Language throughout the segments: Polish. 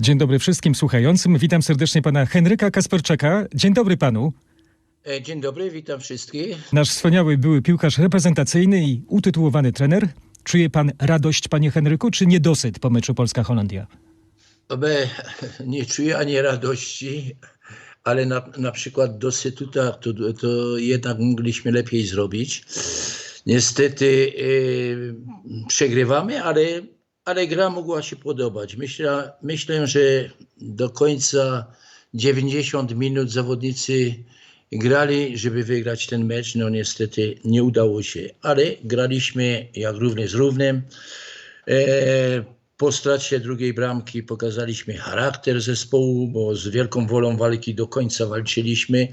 Dzień dobry wszystkim słuchającym. Witam serdecznie pana Henryka Kasperczaka. Dzień dobry panu. E, Dzień dobry, witam wszystkich. Nasz wspaniały były piłkarz reprezentacyjny i utytułowany trener. Czuje pan radość, panie Henryku, czy niedosyt po meczu Polska-Holandia? Obe, nie czuję ani radości, ale na, na przykład dosytu tak, to, to jednak mogliśmy lepiej zrobić. Niestety e, przegrywamy, ale, ale gra mogła się podobać. Myślę, myślę, że do końca 90 minut zawodnicy grali, żeby wygrać ten mecz. No niestety nie udało się, ale graliśmy jak równy z równym. E, po stracie drugiej bramki pokazaliśmy charakter zespołu, bo z wielką wolą walki do końca walczyliśmy.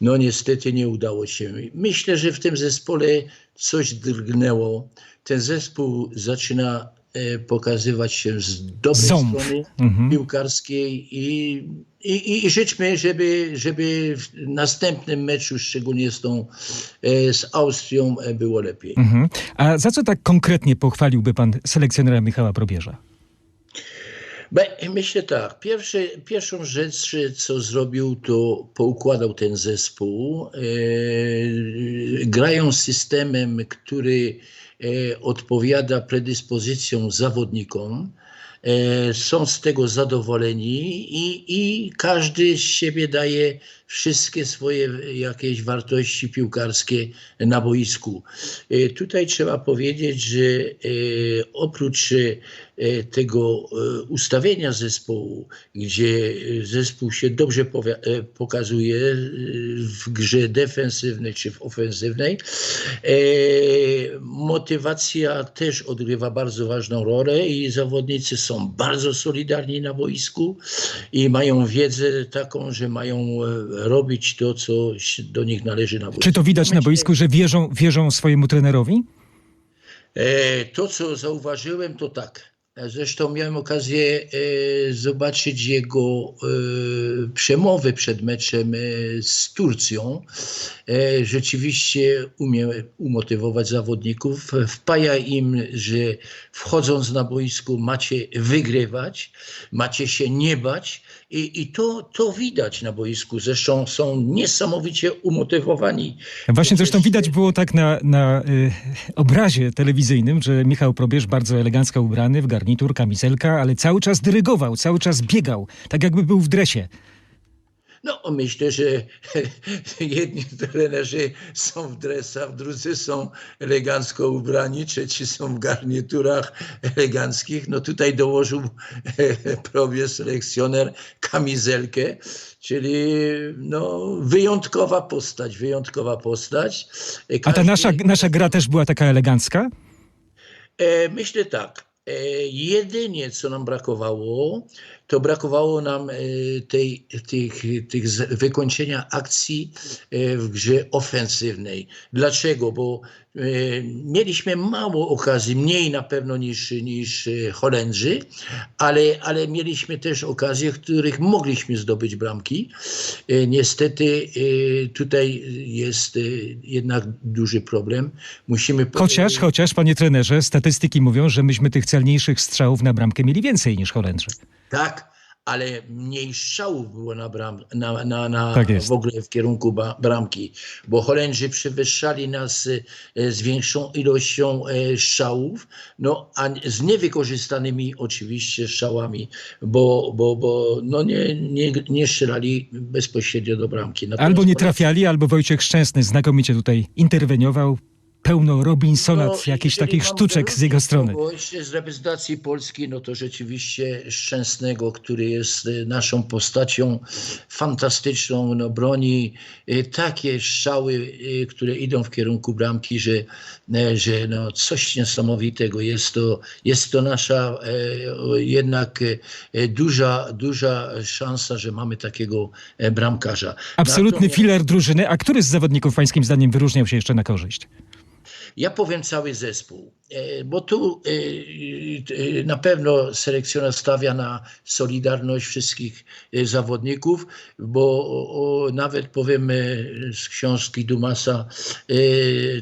No niestety nie udało się. Myślę, że w tym zespole coś drgnęło. Ten zespół zaczyna pokazywać się z dobrej Ząb. strony Mhm. piłkarskiej i, i, i życzmy, żeby, żeby w następnym meczu, szczególnie z tą e, z Austrią, e, było lepiej. Mhm. A za co tak konkretnie pochwaliłby pan selekcjonera Michała Probierza? Myślę tak. Pierwsze, pierwszą rzecz, co zrobił, to poukładał ten zespół. E, grają systemem, który odpowiada predyspozycjom zawodnikom. E, są z tego zadowoleni i, i każdy z siebie daje wszystkie swoje jakieś wartości piłkarskie na boisku. E, Tutaj trzeba powiedzieć, że e, oprócz e, tego ustawienia zespołu, gdzie zespół się dobrze pokazuje w grze defensywnej czy w ofensywnej, motywacja też odgrywa bardzo ważną rolę i zawodnicy są bardzo solidarni na boisku i mają wiedzę taką, że mają robić to, co do nich należy na boisku. Czy to widać na boisku, że wierzą, wierzą swojemu trenerowi? E, To, co zauważyłem, to tak. Zresztą miałem okazję e, zobaczyć jego e, przemowę przed meczem z Turcją. Rzeczywiście umie umotywować zawodników, wpaja im, że wchodząc na boisku macie wygrywać, macie się nie bać i, i to, to widać na boisku. Zresztą są niesamowicie umotywowani. Właśnie zresztą widać było tak na, na y, obrazie telewizyjnym, że Michał Probierz bardzo elegancko ubrany, w garnitur, kamizelka, ale cały czas dyrygował, cały czas biegał, tak jakby był w dresie. No, myślę, że jedni trenerzy są w dresach, drudzy są elegancko ubrani, trzeci są w garniturach eleganckich. No tutaj dołożył probie selekcjoner kamizelkę, czyli no, wyjątkowa postać, wyjątkowa postać. A ta Każdy- nasza, nasza gra też była taka elegancka? E, myślę tak. E, jedynie co nam brakowało, to brakowało nam e, tej, tych, tych wykończenia akcji e, w grze ofensywnej. Dlaczego? Bo e, mieliśmy mało okazji, mniej na pewno niż, niż Holendrzy, ale, ale mieliśmy też okazje, w których mogliśmy zdobyć bramki. Niestety tutaj jest jednak duży problem. Musimy Chociaż, chociaż, panie trenerze, statystyki mówią, że myśmy tych celniejszych strzałów na bramkę mieli więcej niż Holendrzy. Tak, ale mniej strzałów było na, bram, na, na, na Tak w ogóle w kierunku ba, bramki, bo Holendrzy przewyższali nas e, z większą ilością e, strzałów, no a z niewykorzystanymi oczywiście strzałami, bo, bo, bo no nie, nie, nie strzelali bezpośrednio do bramki. Natomiast Albo nie trafiali, albo Wojciech Szczęsny znakomicie tutaj interweniował. Pełno Robinsonat, No, jakichś takich sztuczek z jego strony. z reprezentacji Polski, no to rzeczywiście Szczęsnego, który jest e, naszą postacią fantastyczną, no broni e, takie strzały, e, które idą w kierunku bramki, że, e, że no coś niesamowitego. Jest to, jest to nasza e, jednak e, duża, duża szansa, że mamy takiego bramkarza. Absolutny filar drużyny. A który z zawodników pańskim zdaniem wyróżniał się jeszcze na korzyść? Ja powiem cały zespół, e, bo tu e, e, na pewno selekcjoner stawia na solidarność wszystkich zawodników, bo nawet powiem e, z książki Dumasa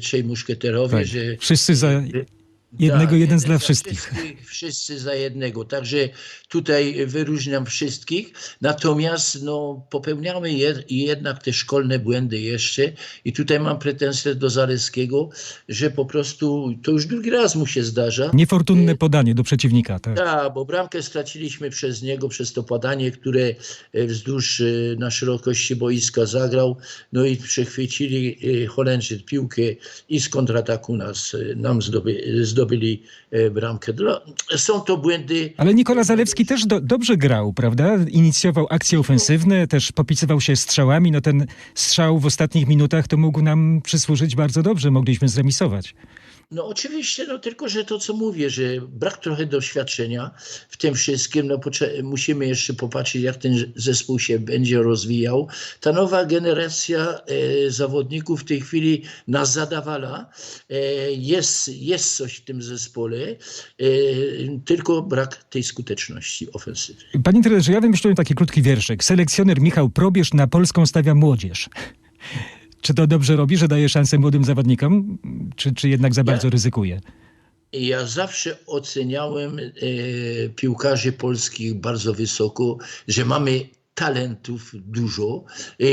Trzej Muszkieterowie, Tak. że Wszyscy za, Jednego, Tak, jeden dla za wszystkich. Wszyscy za jednego. Także tutaj wyróżniam wszystkich. Natomiast no, popełniamy je, jednak te szkolne błędy jeszcze. I tutaj mam pretensje do Zaleskiego, że po prostu to już drugi raz mu się zdarza. Niefortunne podanie do przeciwnika. Tak. Tak, bo bramkę straciliśmy przez niego, przez to podanie, które e, wzdłuż e, na szerokości boiska zagrał. No i przechwycili Holendrzy piłkę i z kontrataku nas, nam zdoby, zdobyli e, bramkę. Są to błędy. Ale Nikola Zalewski też do, dobrze grał, prawda? Inicjował akcje ofensywne, też popisywał się strzałami. No ten strzał w ostatnich minutach to mógł nam przysłużyć bardzo dobrze. Mogliśmy zremisować. No oczywiście, no tylko, że to co mówię, że brak trochę doświadczenia w tym wszystkim, no musimy jeszcze popatrzeć, jak ten zespół się będzie rozwijał. Ta nowa generacja e, zawodników w tej chwili nas zadawala. E, jest, jest coś w tym zespole, e, tylko brak tej skuteczności ofensywy. Panie trenerze, ja wymyśliłem taki krótki wierszyk. Selekcjoner Michał Probierz na Polską stawia młodzież. Czy to dobrze robi, że daje szansę młodym zawodnikom, czy, czy jednak za bardzo ryzykuje? Ja zawsze oceniałem e, piłkarzy polskich bardzo wysoko, że mamy talentów dużo,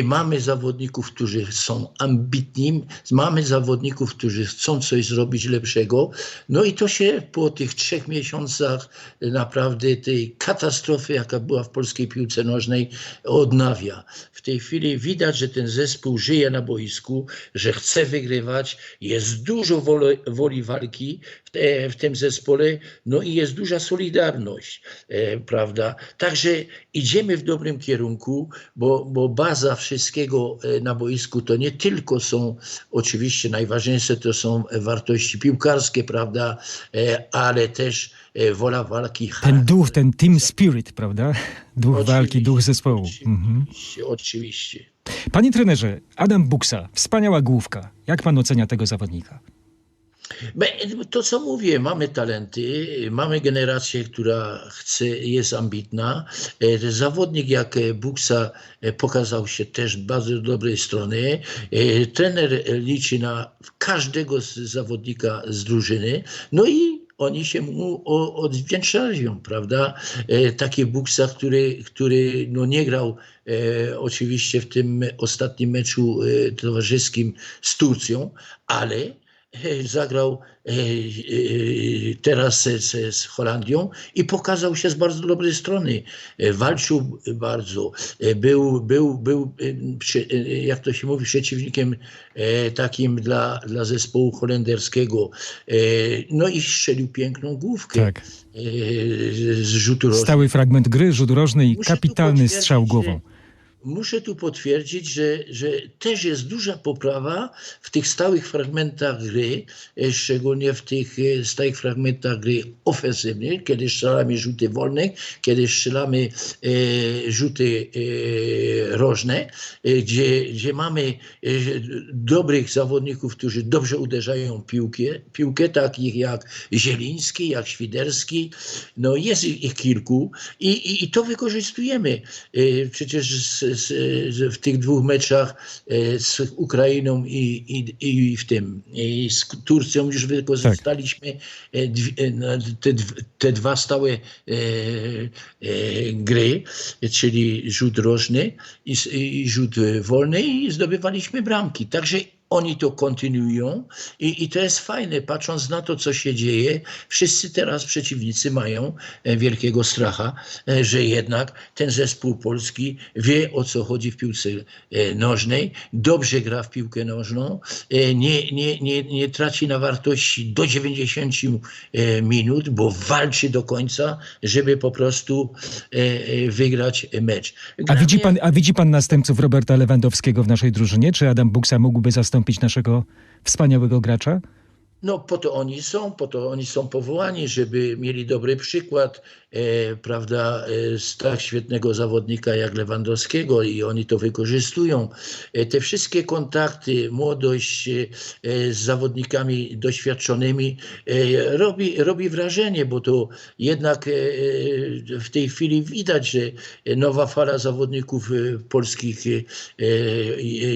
mamy zawodników, którzy są ambitni, mamy zawodników, którzy chcą coś zrobić lepszego. No i to się po tych trzech miesiącach naprawdę tej katastrofy, jaka była w polskiej piłce nożnej, odnawia. W tej chwili widać, że ten zespół żyje na boisku, że chce wygrywać, jest dużo woli, woli walki w, te, w tym zespole, no i jest duża solidarność, e, prawda? Także idziemy w dobrym kierunku, bo, bo baza wszystkiego e, na boisku to nie tylko są, oczywiście najważniejsze to są wartości piłkarskie, prawda? E, ale też e, wola walki. Ten duch, ten team spirit, prawda? Duch Oczywiście, walki, duch zespołu. Mhm. Oczywiście, oczywiście. Panie trenerze, Adam Buksa, wspaniała główka. Jak pan ocenia tego zawodnika? To co mówię, mamy talenty, mamy generację, która chce, jest ambitna. E, Zawodnik jak e, Buksa e, pokazał się też bardzo dobrej strony. Trener liczy na każdego z zawodnika z drużyny. No i oni się mu odwdzięczają, prawda? Taki Buksa, który, który no nie grał e, oczywiście w tym ostatnim meczu towarzyskim z Turcją, ale zagrał e, e, teraz z, z, Holandią i pokazał się z bardzo dobrej strony. Walczył bardzo, był, był, był jak to się mówi, przeciwnikiem takim dla, dla zespołu holenderskiego. No i strzelił piękną główkę Tak. z rzutu. Stały fragment gry, rzut rożny i kapitalny strzał głową. Muszę tu potwierdzić, że, że też jest duża poprawa w tych stałych fragmentach gry, e, szczególnie w tych e, stałych fragmentach gry ofensywnych, kiedy strzelamy rzuty wolne, kiedy strzelamy e, rzuty e, rożne, e, gdzie, gdzie mamy dobrych zawodników, którzy dobrze uderzają piłkę, piłkę takich jak Zieliński, jak Świderski, no jest ich, ich kilku i, i, i to wykorzystujemy. E, Przecież z, w tych dwóch meczach e, z Ukrainą i, i, i w tym, i z Turcją już wykorzystaliśmy e, dwie- e, na- te, te dwa stałe e, e, gry, czyli rzut rożny i, i rzut e, wolny i zdobywaliśmy bramki. Także oni to kontynuują i, i to jest fajne, patrząc na to, co się dzieje. Wszyscy teraz przeciwnicy mają e, wielkiego stracha, e, że jednak ten zespół polski wie, o co chodzi w piłce e, nożnej, dobrze gra w piłkę nożną, nie, nie, nie, nie traci na wartości do 90 e, minut, bo walczy do końca, żeby po prostu wygrać mecz. A widzi, pan, a widzi pan następców Roberta Lewandowskiego w naszej drużynie? Czy Adam Buksa mógłby zastąpić naszego wspaniałego gracza? No po to oni są, po to oni są powołani, żeby mieli dobry przykład, e, prawda, e, z tak świetnego zawodnika jak Lewandowskiego i oni to wykorzystują. E, te wszystkie kontakty, młodość e, e, z zawodnikami doświadczonymi e, robi, robi wrażenie, bo to jednak e, e, w tej chwili widać, że nowa fala zawodników e, polskich e, e,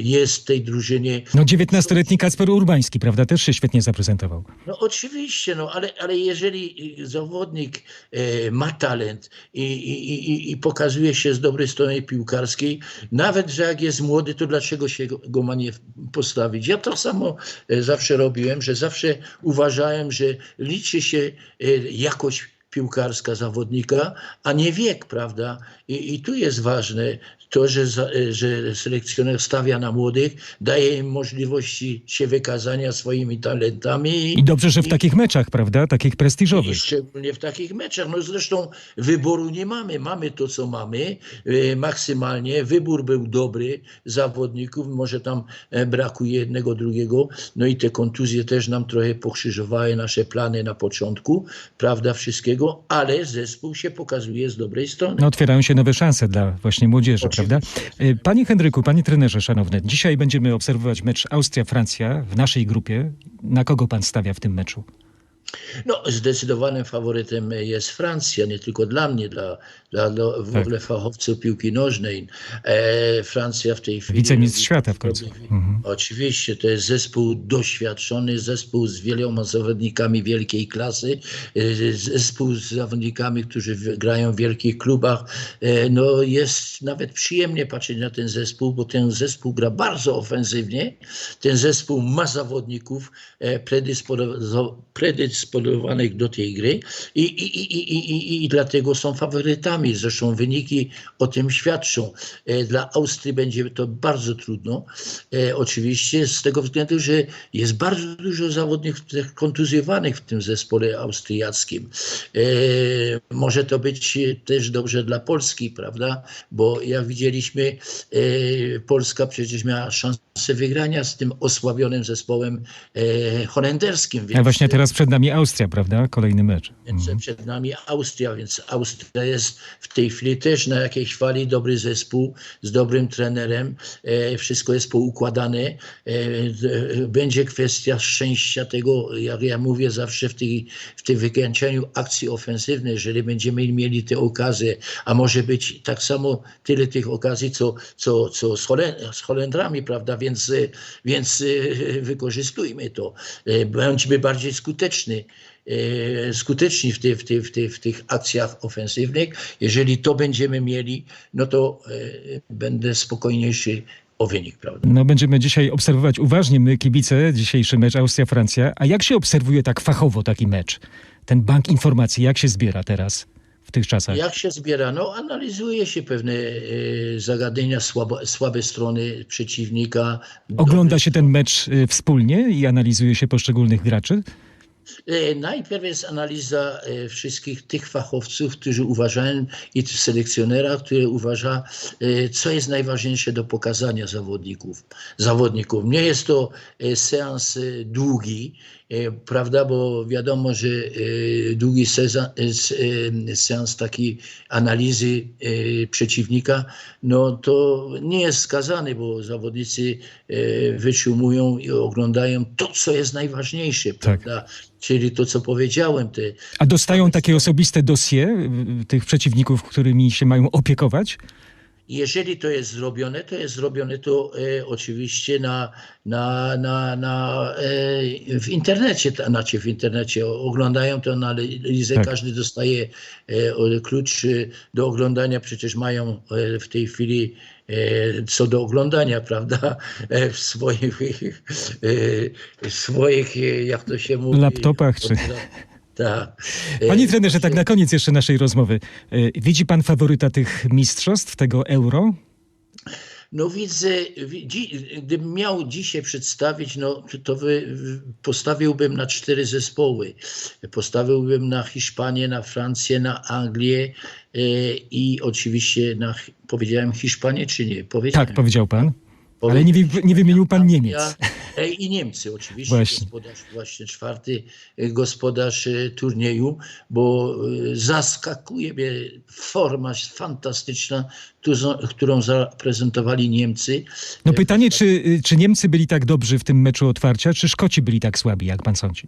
jest w tej drużynie. No 19-letni Kacper Urbański, prawda? Też się świetnie zaprezentował. Zaprezentował. No oczywiście, no ale, ale jeżeli y, zawodnik e, ma talent i, i, i, i pokazuje się z dobrej strony piłkarskiej, nawet że jak jest młody, to dlaczego się go, go ma nie postawić? Ja to samo e, zawsze robiłem, że zawsze uważałem, że liczy się e, jakość piłkarska zawodnika, a nie wiek, prawda? I, i tu jest ważne to, że, że selekcjoner stawia na młodych, daje im możliwości się wykazania swoimi talentami. I dobrze, że w i- takich meczach, prawda? Takich i prestiżowych. szczególnie w takich meczach. No zresztą wyboru nie mamy. Mamy to, co mamy e, maksymalnie. Wybór był dobry zawodników. Może tam e, brakuje jednego, drugiego. No i te kontuzje też nam trochę pokrzyżowały nasze plany na początku, prawda, wszystkiego, ale zespół się pokazuje z dobrej strony. No, otwierają się nowe szanse dla właśnie młodzieży, prawda? Y, Panie Henryku, panie trenerze szanowny, dzisiaj będziemy obserwować mecz Austria-Francja w naszej grupie. Na kogo pan stawia w tym meczu? No, zdecydowanym faworytem jest Francja, nie tylko dla mnie, dla, dla, dla w Tak. ogóle fachowców piłki nożnej. E, Francja w tej chwili... Wicemistrz świata w końcu. Mhm. Oczywiście, to jest zespół doświadczony, zespół z wieloma zawodnikami wielkiej klasy, e, zespół z zawodnikami, którzy grają w wielkich klubach. E, No jest nawet przyjemnie patrzeć na ten zespół, bo ten zespół gra bardzo ofensywnie. Ten zespół ma zawodników e, predyspozo- predysponowanych do tej gry i, i, i, i, i, i, dlatego są faworytami. Zresztą wyniki o tym świadczą. E, Dla Austrii będzie to bardzo trudno. E, oczywiście z tego względu, że jest bardzo dużo zawodników kontuzjowanych w tym zespole austriackim. E, może to być też dobrze dla Polski, prawda? Bo jak widzieliśmy, Polska przecież miała szansę wygrania z tym osłabionym zespołem holenderskim. Więc, właśnie teraz przed nami Austria, prawda? Kolejny mecz. Mhm. przed nami Austria, więc Austria jest w tej chwili też na jakiejś fali dobry zespół z dobrym trenerem. E, wszystko jest poukładane. E, d- będzie kwestia szczęścia tego, jak ja mówię zawsze w, tej, w tym wykańczaniu akcji ofensywnej, jeżeli będziemy mieli te okazje, a może być tak samo tyle tych okazji, co, co, co z, z Holendrami, prawda? Więc, e, więc e, wykorzystujmy to. E, Bądźmy bardziej skuteczni e, skuteczni w, ty, w, ty, w, ty, w tych akcjach ofensywnych. Jeżeli to będziemy mieli, no to e, będę spokojniejszy o wynik, prawda? No będziemy dzisiaj obserwować uważnie my, kibice, dzisiejszy mecz Austria-Francja. A jak się obserwuje tak fachowo taki mecz? Ten bank informacji, jak się zbiera teraz w tych czasach? Jak się zbiera? No, analizuje się pewne e, zagadnienia, słabe, słabe strony przeciwnika. Ogląda się ten mecz y, wspólnie i analizuje się poszczególnych graczy? E, Najpierw jest analiza e, wszystkich tych fachowców, którzy uważają, i selekcjonera, który uważa, e, co jest najważniejsze do pokazania zawodników. zawodników. Nie jest to seans długi, prawda, bo wiadomo, że e, długi e, e, seans takiej analizy e, przeciwnika, no to nie jest skazany, bo zawodnicy e, wytrzymują i oglądają to, co jest najważniejsze, Tak. prawda? Czyli to, co powiedziałem, te, A dostają takie osobiste dosie tych przeciwników, którymi się mają opiekować? Jeżeli to jest zrobione, to jest zrobione to e, oczywiście na, na, na, na, e, w internecie, to znaczy w internecie oglądają tę analizę, Tak. każdy dostaje e, klucz do oglądania, przecież mają e, w tej chwili e, co do oglądania, prawda, e, w swoich, w swoich, jak to się mówi, Laptopach czy- Tak. E, Panie trenerze, tak na koniec jeszcze naszej rozmowy. Y, Widzi pan faworyta tych mistrzostw, tego euro? No widzę, gdybym miał dzisiaj przedstawić, no to- wy, postawiłbym na cztery zespoły. Postawiłbym na Hiszpanię, na Francję, na Anglię e, i oczywiście na, powiedziałem Hiszpanię czy nie? Powiedziałem. Tak, powiedział pan. Ale nie, wy- nie wymienił pan Niemiec. I Niemcy oczywiście, Właśnie. gospodarz, właśnie czwarty e, gospodarz e, turnieju, bo e, zaskakuje mnie forma fantastyczna, którą- zaprezentowali Niemcy. No pytanie, czy, y, czy Niemcy byli tak dobrzy w tym meczu otwarcia, czy Szkoci byli tak słabi, jak pan sądzi?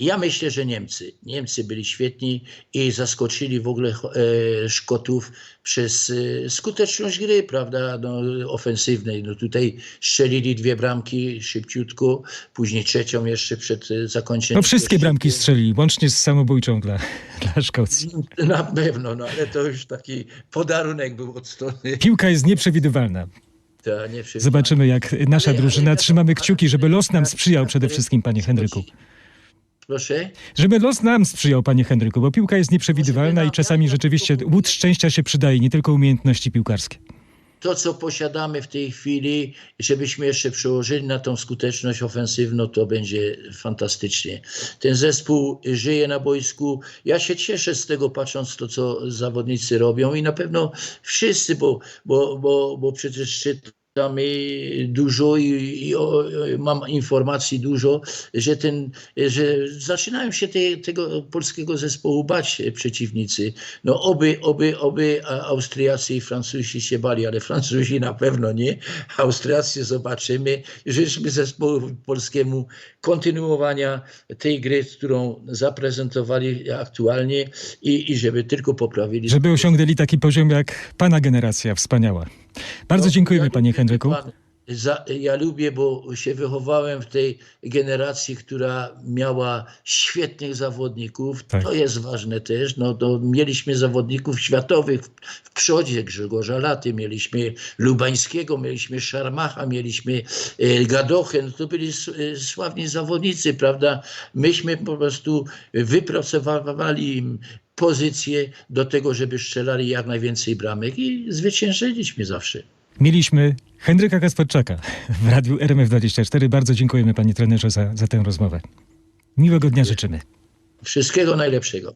Ja myślę, że Niemcy. Niemcy byli świetni i zaskoczyli w ogóle e, Szkotów przez e, skuteczność gry, prawda, no, ofensywnej. No, tutaj strzelili dwie bramki szybciutko, później trzecią jeszcze przed e, zakończeniem. No wszystkie bramki połowy. strzeli, łącznie z samobójczą dla, dla Szkocji. Na pewno, no ale to już taki podarunek był od strony. Piłka jest nieprzewidywalna. Zobaczymy, jak nasza drużyna. Trzymamy kciuki, żeby los nam tak, sprzyjał tak, przede wszystkim, panie Henryku. Proszę? Żeby los nam sprzyjał, panie Henryku, bo piłka jest nieprzewidywalna i czasami rzeczywiście łód szczęścia się przydaje, nie tylko umiejętności piłkarskie. to, co posiadamy w tej chwili, żebyśmy jeszcze przełożyli na tą skuteczność ofensywną, to będzie fantastycznie. Ten zespół żyje na boisku. Ja się cieszę z tego, patrząc to, co zawodnicy robią i na pewno wszyscy, bo, bo, bo, bo przecież dużo i, i o, mam informacji dużo, że, ten, że zaczynają się te, tego polskiego zespołu bać przeciwnicy. No oby, oby, oby Austriacy i Francuzi się bali, ale Francuzi na pewno nie. Austriacy zobaczymy. Życzmy zespołu polskiemu kontynuowania tej gry, którą zaprezentowali aktualnie i, i żeby tylko poprawili. Żeby osiągnęli taki poziom jak pana generacja wspaniała. Bardzo No, dziękujemy, panie Henryku. Za, ja lubię, bo się wychowałem w tej generacji, która miała świetnych zawodników. Tak. To jest ważne też. No, to mieliśmy zawodników światowych w, w przodzie, Grzegorza Laty, mieliśmy Lubańskiego, mieliśmy Szarmacha, mieliśmy e, Gadochę. No, to byli e, sławni zawodnicy, prawda? Myśmy po prostu wypracowywali im pozycję do tego, żeby strzelali jak najwięcej bramek i zwyciężyliśmy zawsze. Mieliśmy Henryka Kasperczaka w radiu RMF24. Bardzo dziękujemy, panie trenerze, za, za tę rozmowę. Miłego dnia życzymy. Wszystkiego najlepszego.